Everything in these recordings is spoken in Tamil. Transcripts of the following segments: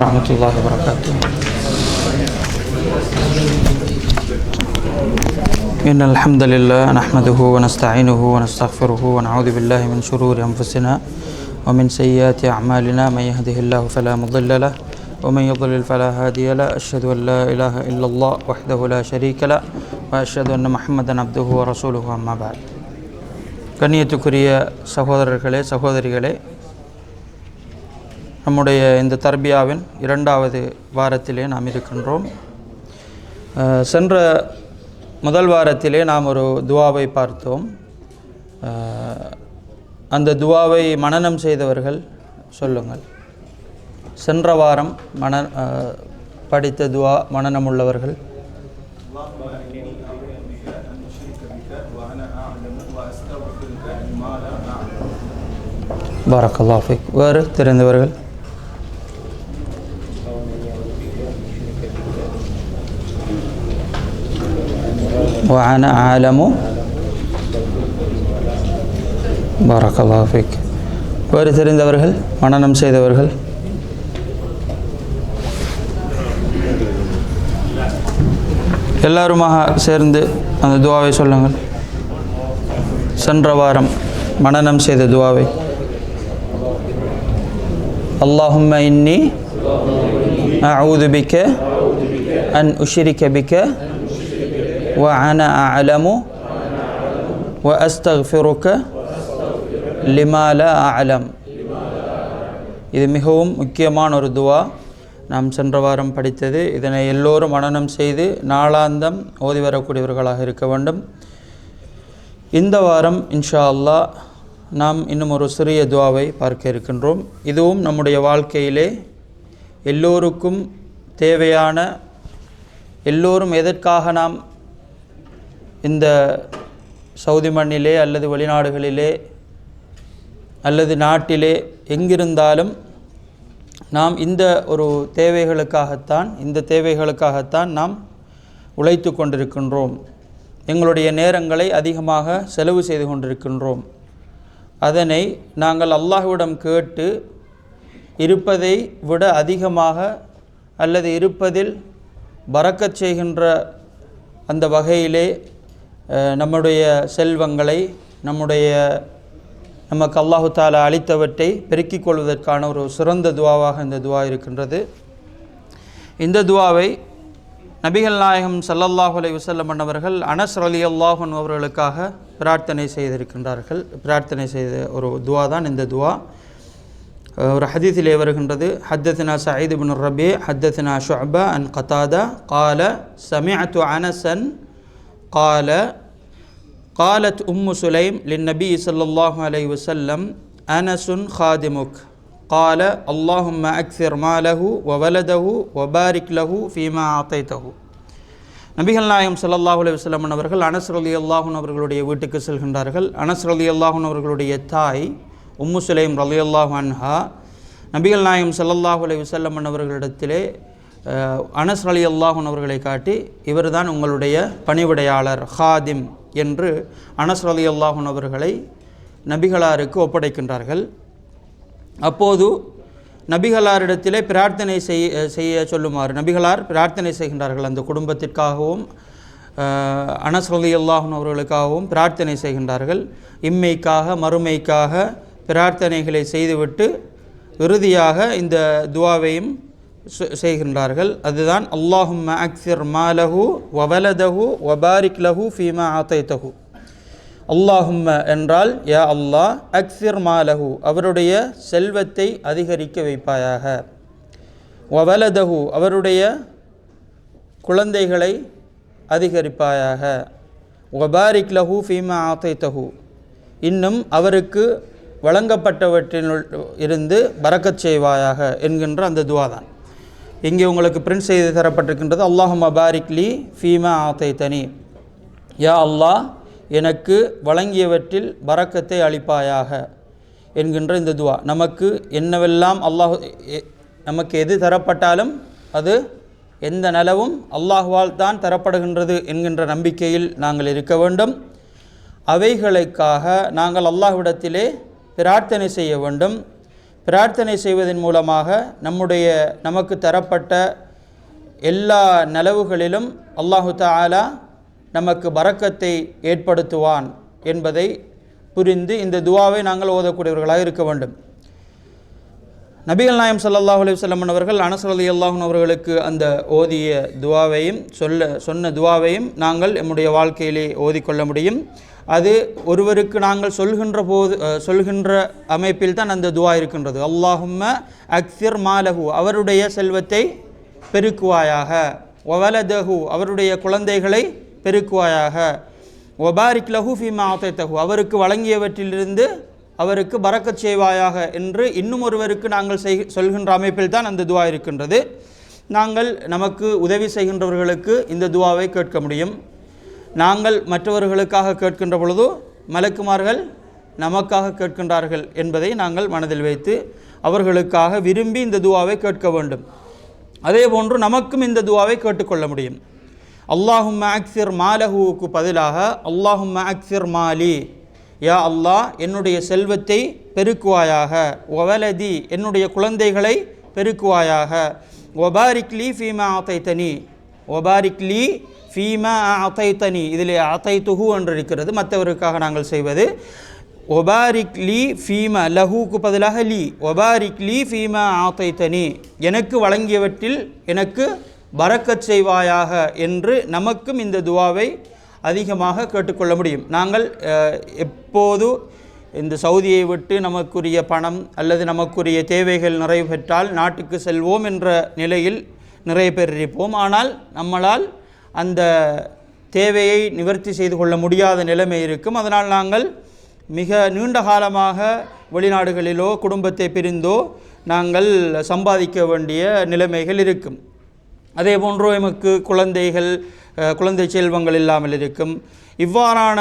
ورحمة الله وبركاته. إن الحمد لله نحمده ونستعينه ونستغفره ونعوذ بالله من شرور أنفسنا ومن سيئات أعمالنا. من يهده الله فلا مضل له ومن يضلل فلا هادي له. أشهد أن لا إله إلا الله وحده لا شريك له وأشهد أن محمدا عبده ورسوله. أما بعد கண்ணியத்துக்குரிய சகோதரர்களே சகோதரிகளே நம்முடைய இந்த தர்பியாவின் இரண்டாவது வாரத்திலே நாம் இருக்கின்றோம். சென்ற முதல் வாரத்திலே நாம் ஒரு துவாவை பார்த்தோம். அந்த துவாவை மனனம் செய்தவர்கள் சொல்லுங்கள். சென்ற வாரம் மன படித்த துவா மனனம் உள்ளவர்கள். பாரக்கல்லாஃபிக் வேறு தெரிந்தவர்கள். وأنا أعلم بارك الله فيك வேறு தெரிந்தவர்கள் மனனம் செய்தவர்கள் எல்லாருமாக சேர்ந்து அந்த துவாவை சொல்லுங்கள் சென்ற வாரம் மனனம் செய்த துவாவை اللهم إني أعوذ بك أن أشرك بك وأنا أعلم وأستغفرك لما لا أعلم இது மிகவும் முக்கியமான ஒரு துவா நாம் சென்ற வாரம் படித்தது இதனை எல்லோரும் மனனம் செய்து நாளாந்தம் ஓதி வரக்கூடியவர்களாக இருக்க வேண்டும் இந்த வாரம் இன்ஷா அல்லாஹ் நாம் இன்னும் ஒரு சிறிய துவாவை பார்க்க இருக்கின்றோம் இதுவும் நம்முடைய வாழ்க்கையிலே எல்லோருக்கும் தேவையான எல்லோரும் எதற்காக நாம் இந்த சவுதி மண்ணிலே அல்லது வெளிநாடுகளிலே அல்லது நாட்டிலே எங்கிருந்தாலும் நாம் இந்த ஒரு தேவைகளுக்காகத்தான் இந்த தேவைகளுக்காகத்தான் நாம் உழைத்து கொண்டிருக்கின்றோம். எங்களுடைய நேரங்களை அதிகமாக செலவு செய்து கொண்டிருக்கின்றோம். அதனை நாங்கள் அல்லாஹ்விடம் கேட்டு இருப்பதை விட அதிகமாக அல்லது இருப்பதில் பறக்கச் செய்கின்ற அந்த வகையிலே நம்முடைய செல்வங்களை நம்முடைய நமக்கு அல்லாஹு தாலா அளித்தவற்றை பெருக்கிக் கொள்வதற்கான ஒரு சிறந்த துவாவாக இந்த துவா இருக்கின்றது. இந்த துவாவை நபிகள் நாயகம் சல்லல்லாஹு அலைஹி வசல்லம் அன்னவர்கள் அனஸ் அலி அல்லாஹன் அவர்களுக்காக பிரார்த்தனை செய்திருக்கின்றார்கள். பிரார்த்தனை செய்த ஒரு துவா தான் இந்த துவா. ஒரு ஹதீஸிலே வருகின்றது ஹத்தத்னா சயீத் பின் ரபி ஹத்தத்னா ஷுஅபா அன் கதாதா கால சமிஅத்து அனசன் கால قالت أم سليم للنبي صلى الله عليه وسلم أنس خادمك قال اللهم أكثر ماله وولده وبارك له فيما أعطيته நபிகள் நாயகம் ஸல்லல்லாஹு அலைஹி வஸல்லம் அவர்கள் அனஸ் ரலி அல்லாஹூன் அவர்களுடைய வீட்டுக்கு செல்கின்றார்கள் அனஸ் ரலி அல்லாஹூன் அவர்களுடைய தாய் உம்மு சுலைம் ரலி அல்லாஹு அன்ஹா நபிகள் நாயகம் ஸல்லல்லாஹு அலைஹி வஸல்லம் அவர்களிடத்திலே அஹ், அனஸ் ரலி அல்லாஹூன் அவர்களை காட்டி இவர்தான் உங்களுடைய பணிவிடையாளர் ஹாதிம் என்று அனஸ் அலி அல்லாஹன் அவர்களை நபிகளாருக்கு ஒப்படைக்கின்றார்கள். அப்போது நபிகளாரிடத்திலே பிரார்த்தனை செய்ய செய்ய சொல்லுமாறு நபிகளார் பிரார்த்தனை செய்கின்றார்கள் அந்த குடும்பத்திற்காகவும் அனஸ் அலி அல்லாஹன் அவர்களுக்காகவும் பிரார்த்தனை செய்கின்றார்கள். இம்மைக்காக மறுமைக்காக பிரார்த்தனைகளை செய்துவிட்டு இறுதியாக இந்த துவாவையும் செய்கின்றார்கள். அதுதான் அல்லாஹும் அக்சிர் மாலஹு வவலதஹு வபாரிக் லஹு ஃபீமா ஆத்தைத்தஹு. அல்லாஹும்ம என்றால் யா அல்லாஹ் அக்சிர் மாலஹு அவருடைய செல்வத்தை அதிகரிக்க வைப்பாயாக. வவலதஹு அவருடைய குழந்தைகளை அதிகரிப்பாயாக. வபாரிக் லஹு ஃபீமா ஆத்தைத்தஹு. இன்னும் அவருக்கு வழங்கப்பட்டவற்றினுள் இருந்து பறக்கச் செய்வாயாக என்கின்ற அந்த துவாதான். இங்கே உங்களுக்கு பிரிண்ட் செய்து தரப்பட்டிருக்கின்றது? அல்லாஹும் பாரிக்லி ஃபீமா ஆத்தை தனி யா அல்லாஹ் எனக்கு வழங்கியவற்றில் பறக்கத்தை அளிப்பாயாக என்கின்ற இந்த துவா. நமக்கு என்னவெல்லாம் அல்லாஹ் எ- நமக்கு எது தரப்பட்டாலும் அது எந்த நலவும் அல்லாஹ்வால் தான் தரப்படுகின்றது என்கின்ற நம்பிக்கையில் நாங்கள் இருக்க வேண்டும். அவைகளுக்காக நாங்கள் அல்லாஹ்விடத்திலே பிரார்த்தனை செய்ய வேண்டும். பிரார்த்தனை செய்வதன் மூலமாக நம்முடைய நமக்கு தரப்பட்ட எல்லா நலவுகளிலும் அல்லாஹு தாலா நமக்கு பறக்கத்தை ஏற்படுத்துவான் என்பதை புரிந்து இந்த துவாவை நாங்கள் ஓதக்கூடியவர்களாக இருக்க வேண்டும். நபிகள் நாயம் ஸல்லல்லாஹு அலைஹி அவர்கள் அனஸ் ரலியல்லாஹு அவர்களுக்கு அந்த ஓதிய துவாவையும் சொல்ல சொன்ன துவாவையும் நாங்கள் எம்முடைய வாழ்க்கையிலே ஓதிக்கொள்ள முடியும். அது ஒருவருக்கு நாங்கள் சொல்கின்ற போது சொல்கின்ற அமைப்பில் தான் அந்த துவா இருக்கின்றது. அல்லாஹும்ம அக்சிர் மாலஹு அவருடைய செல்வத்தை பெருக்குவாயாக. ஒவலதஹு அவருடைய குழந்தைகளை பெருக்குவாயாக. ஒபாரிக் லஹு ஃபீமா தகு அவருக்கு வழங்கியவற்றிலிருந்து அவருக்கு பறக்கச் செய்வாயாக என்று இன்னும் ஒருவருக்கு நாங்கள் செய் சொல்கின்ற அமைப்பில் தான் அந்த துவா இருக்கின்றது. நாங்கள் நமக்கு உதவி செய்கின்றவர்களுக்கு இந்த துவாவை கேட்க முடியும். நாங்கள் மற்றவர்களுக்காக கேட்கின்ற பொழுது மலக்குமார்கள் நமக்காக கேட்கின்றார்கள் என்பதை நாங்கள் மனதில் வைத்து அவர்களுக்காக விரும்பி இந்த துவாவை கேட்க வேண்டும். அதே போன்று நமக்கும் இந்த துவாவை கேட்டுக்கொள்ள முடியும். அல்லாஹும் அக்சிர் மாலஹுவுக்கு பதிலாக அல்லாஹும் அக்சிர் மாலி யா அல்லாஹ் என்னுடைய செல்வத்தை பெருக்குவாயாக. ஒவலதி என்னுடைய குழந்தைகளை பெருக்குவாயாக. ஒபாரிக் லீ ஃபீமா ஆத்தைத்தனி ஒபாரிக்லி ஃபீமா அத்தைத்தனி இதில் அத்தைத்துஹு என்று இருக்கிறது மற்றவருக்காக நாங்கள் செய்வது. ஒபாரிக் லீ ஃபீமா லஹூக்கு பதிலாக லீ. ஒபாரிக் லீ ஃபீமா ஆத்தைத்தனி எனக்கு வழங்கியவற்றில் எனக்கு பறக்கச் செய்வாயாக என்று நமக்கும் இந்த துவாவை அதிகமாக கேட்டுக்கொள்ள முடியும். நாங்கள் எப்போது இந்த சவுதியை விட்டு நமக்குரிய பணம் அல்லது நமக்குரிய தேவைகள் நிறைவு பெற்றால் நாட்டுக்கு செல்வோம் என்ற நிலையில் நிறைய பேர் இருப்போம். ஆனால் நம்மளால் அந்த தேவையை நிவர்த்தி செய்து கொள்ள முடியாத நிலைமை இருக்கும். அதனால் நாங்கள் மிக நீண்ட காலமாக வெளிநாடுகளிலோ குடும்பத்தை பிரிந்தோ நாங்கள் சம்பாதிக்க வேண்டிய நிலைமைகள் இருக்கும். அதே போன்று எமக்கு குழந்தைகள் குழந்தை செல்வங்கள் இல்லாமல் இருக்கும். இவ்வாறான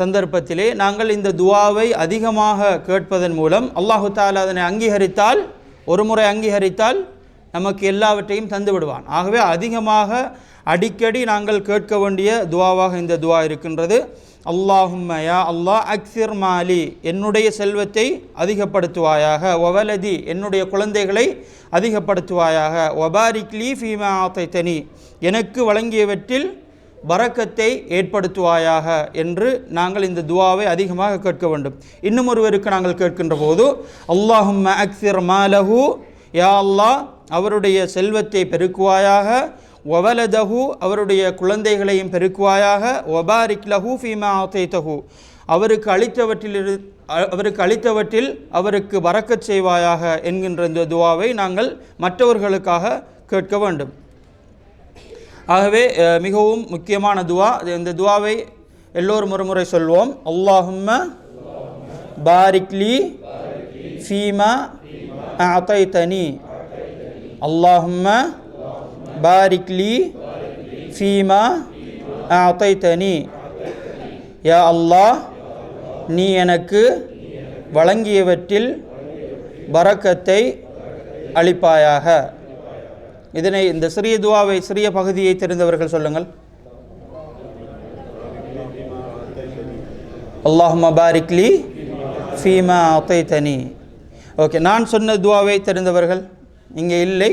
சந்தர்ப்பத்திலே நாங்கள் இந்த துவாவை அதிகமாக கேட்பதன் மூலம் அல்லாஹு தாலா அதனை அங்கீகரித்தால் ஒரு முறை அங்கீகரித்தால் நமக்கு எல்லாவற்றையும் தந்து விடுவான். ஆகவே அதிகமாக அடிக்கடி நாங்கள் கேட்க வேண்டிய துவாவாக இந்த துவா இருக்கின்றது. அல்லாஹும்ம யா அல்லாஹ் அக்சிர் மாலி. என்னுடைய செல்வத்தை அதிகப்படுத்துவாயாக. ஒவலதி என்னுடைய குழந்தைகளை அதிகப்படுத்துவாயாக. ஒபாரிக்லி ஃபீமா ஆத்தைத்தனி. எனக்கு வழங்கியவற்றில் பரக்கத்தை ஏற்படுத்துவாயாக என்று நாங்கள் இந்த துவாவை அதிகமாக கேட்க வேண்டும். இன்னும் ஒருவருக்கு நாங்கள் கேட்கின்ற போது அல்லாஹும் அக்சிர் மாலஹு. யா அல்லாஹ் அவருடைய செல்வத்தை பெருக்குவாயாக ஒவலதஹு அவருடைய குழந்தைகளையும் பெருக்குவாயாக ஒபாரிக் லஹு ஃபீமா தகு அவருக்கு அளித்தவற்றில் அவருக்கு அளித்தவற்றில் அவருக்கு வறக்கச் செய்வாயாக என்கின்ற இந்த துவாவை நாங்கள் மற்றவர்களுக்காக கேட்க வேண்டும். ஆகவே மிகவும் முக்கியமான துவா. இந்த துவாவை எல்லோரும் ஒரு முறை சொல்வோம். அல்லாஹும்ம பாரிக்லி ஃபீமா அத்தைத்தனி அல்லாஹும்ம பாரிக்லி ஃபீமா அத்தைத்தனி யா அல்லாஹ் நீ எனக்கு வழங்கியவற்றில் பரக்கத்தை அளிப்பாயாக. இதனை இந்த சிறிய துவாவை சிறிய பகுதியை தெரிந்தவர்கள் சொல்லுங்கள். அல்லாஹும்ம பாரிக்லி ஃபீமா அத்தைத்தனி ஓகே நான் சொன்ன துவாவை தெரிந்தவர்கள் இங்கே இல்லை.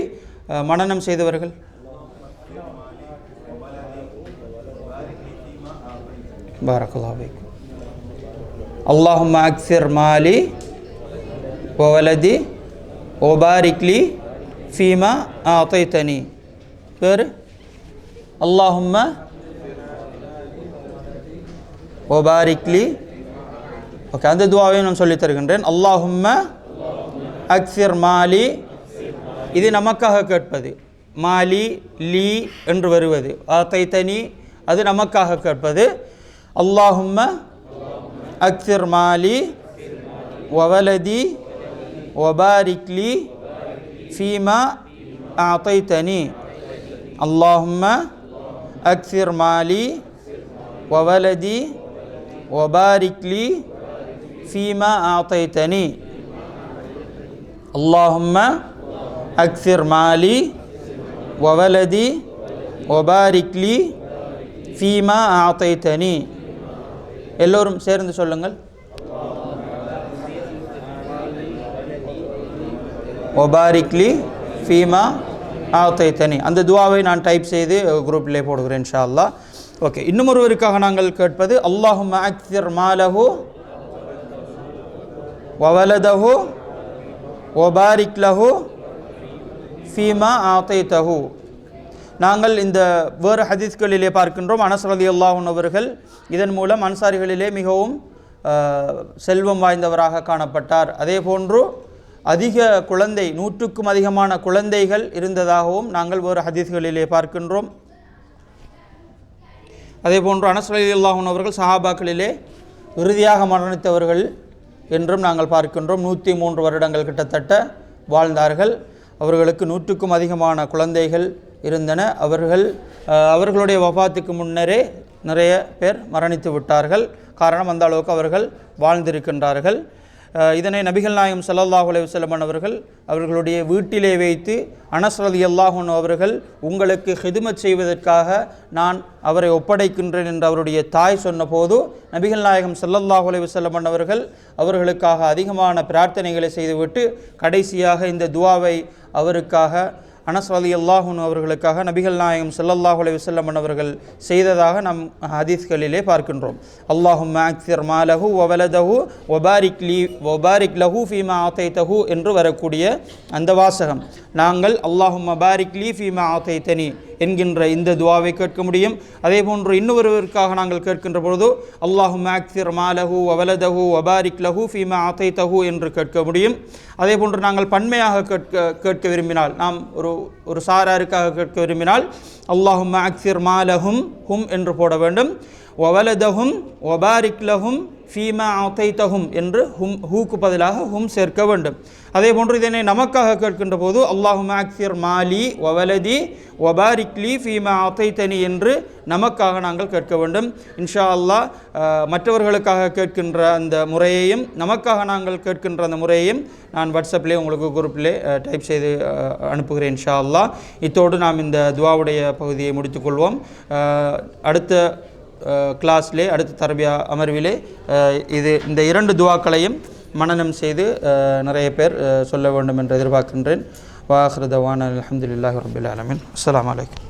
மனநம் செய்தவர்கள். பாரகலாவை அல்லாஹும் அக்சிர் மாலி ஒவலதி ஒபாரிக்லி ஃபீமா ஆத்தைத்தனி பேர்? அல்லாஹும்ம ஒபாரிக்லி ஓகே அந்த துவாவையும் நான் சொல்லித் தருகின்றேன். அல்லாஹும்ம அக்சிர் மாலி இது நமக்காக கேட்பது. மாலி லீ என்று வருவது. ஆத்தைத்தனி அது நமக்காக கேட்பது. அல்லாஹும்ம அக்சர் மாலி ஒவலதி ஒபாரிக்லி ஃபீமா ஆத்தைத்தனி. அல்லாஹும்ம அக்சிர் மாலி ஒவலதி ஒபாரிக்லி ஃபீமா ஆத்தைத்தனி. அல்லாஹும்ம அக்சிர் மாலி ஒவலதி ஒபாரிக்லி ஃபீமா ஆத்தைத்தனி எல்லோரும் சேர்ந்து சொல்லுங்கள். ஒபாரிக்லி ஃபீமா ஆத்தைத்தனி அந்த துவாவை நான் டைப் செய்து குரூப்பிலே போடுகிறேன் இன்ஷா அல்லா ஓகே இன்னும் ஒருவருக்காக நாங்கள் கேட்பது அல்லாஹும் அக்சிர் மாலஹோ ஒவலதஹோ ஒபாரிக்லஹோ ஃபீமா தகு நாங்கள் இந்த வேறு ஹதீஸ்களிலே பார்க்கின்றோம் அனசரதி ரலியல்லாஹு அவர்கள். இதன் மூலம் அன்சாரிகளிலே மிகவும் செல்வம் வாய்ந்தவராக காணப்பட்டார். அதே போன்று அதிக குழந்தை நூற்றுக்கும் அதிகமான குழந்தைகள் இருந்ததாகவும் நாங்கள் வேறு ஹதீஸ்களிலே பார்க்கின்றோம். அதே போன்று அனசரதி ரலியல்லாஹு அவர்கள் சஹாபாக்களிலே இறுதியாக மரணித்தவர்கள் என்றும் நாங்கள் பார்க்கின்றோம். நூற்றி மூன்று வருடங்கள் கிட்டத்தட்ட வாழ்ந்தார்கள். அவர்களுக்கு நூற்றுக்கும் அதிகமான குழந்தைகள் இருந்தன. அவர்கள் அவர்களுடைய வஃபாத்துக்கு முன்னரே நிறைய பேர் மரணித்து விட்டார்கள். காரணம் அந்த அளவுக்கு அவர்கள் வாழ்ந்திருக்கின்றார்கள். இதனை நபிகள் நாயகம் ஸல்லல்லாஹு அலைஹி அவர்கள் அவர்களுடைய வீட்டிலே வைத்து அனஸ்ரதி அல்லாஹன் அவர்கள் உங்களுக்கு ஹிதுமத் செய்வதற்காக நான் அவரை ஒப்படைக்கின்றேன் என்று அவருடைய தாய் சொன்னபோது நபிகள் நாயகம் ஸல்லல்லாஹு அலைஹி அவர்கள் அவர்களுக்காக அதிகமான பிரார்த்தனைகளை செய்துவிட்டு கடைசியாக இந்த துவாவை அவருக்காக அனஸ் அலி அல்லாஹூன் அவர்களுக்காக நபிகள் நாயகம் ஸல்லல்லாஹு அலி வஸல்லம் அவர்கள் செய்ததாக நம் ஹதீஸ்களிலே பார்க்கின்றோம். அல்லாஹும் அக்சிர் மாலஹு ஒவலதஹு ஒபாரிக் லீ ஒபாரிக் லஹு ஃபீமா ஆத்தைத்தஹு என்று வரக்கூடிய அந்த வாசகம். நாங்கள் அல்லாஹும் மபாரிக் லீ ஃபீமா ஆத்தைத்தனி என்கின்ற இந்த துவாவை கேட்க முடியும். அதே போன்று இன்னொருவருக்காக நாங்கள் கேட்கின்ற பொழுது அல்லாஹு மேக்சிர் மாலஹு அவலதஹு வபாரிக் லஹு ஃபீமா ஆத்தைத்தஹு என்று கேட்க முடியும். அதே போன்று நாங்கள் பன்மையாக கேட்க கேட்க விரும்பினால் நாம் ஒரு ஒரு சாராருக்காக கேட்க விரும்பினால் அல்லாஹும் அக்சிர் மாலஹும் ஹும் என்று போட வேண்டும். ஒவலதஹும் ஒபாரிக் லஹும் ஃபீமா ஆத்தைத்தஹும் என்று ஹும் ஹூக்கு பதிலாக ஹும் சேர்க்க வேண்டும். அதே போன்று இதனை நமக்காக கேட்கின்ற போது அல்லாஹும் அக்சிர் மாலி ஒவலதி ஒபாரிக்லி ஃபீமா அத்தைத்தனி என்று நமக்காக நாங்கள் கேட்க வேண்டும். இன்ஷா அல்லாஹ் மற்றவர்களுக்காக கேட்கின்ற அந்த முறையையும் நமக்காக நாங்கள் கேட்கின்ற அந்த முறையையும் நான் வாட்ஸ்அப்லேயே உங்களுக்கு குரூப்பிலே டைப் செய்து அனுப்புகிறேன் இன்ஷா அல்லாஹ். இத்தோடு நாம் இந்த துவாவுடைய பகுதியை முடித்துக்கொள்வோம் அடுத்த கிளாஸ்லே அடுத்த தரபியா அமர்விலே இது இந்த இரண்டு துவாக்களையும் மனனம் செய்து நிறைய பேர் சொல்ல வேண்டும் என்று எதிர்பார்க்கின்றேன். வாஹ்ருதவான் அலமதுல்லாஹ் ரபுல் ஆலமின். அஸ்லாம் வலைக்கம்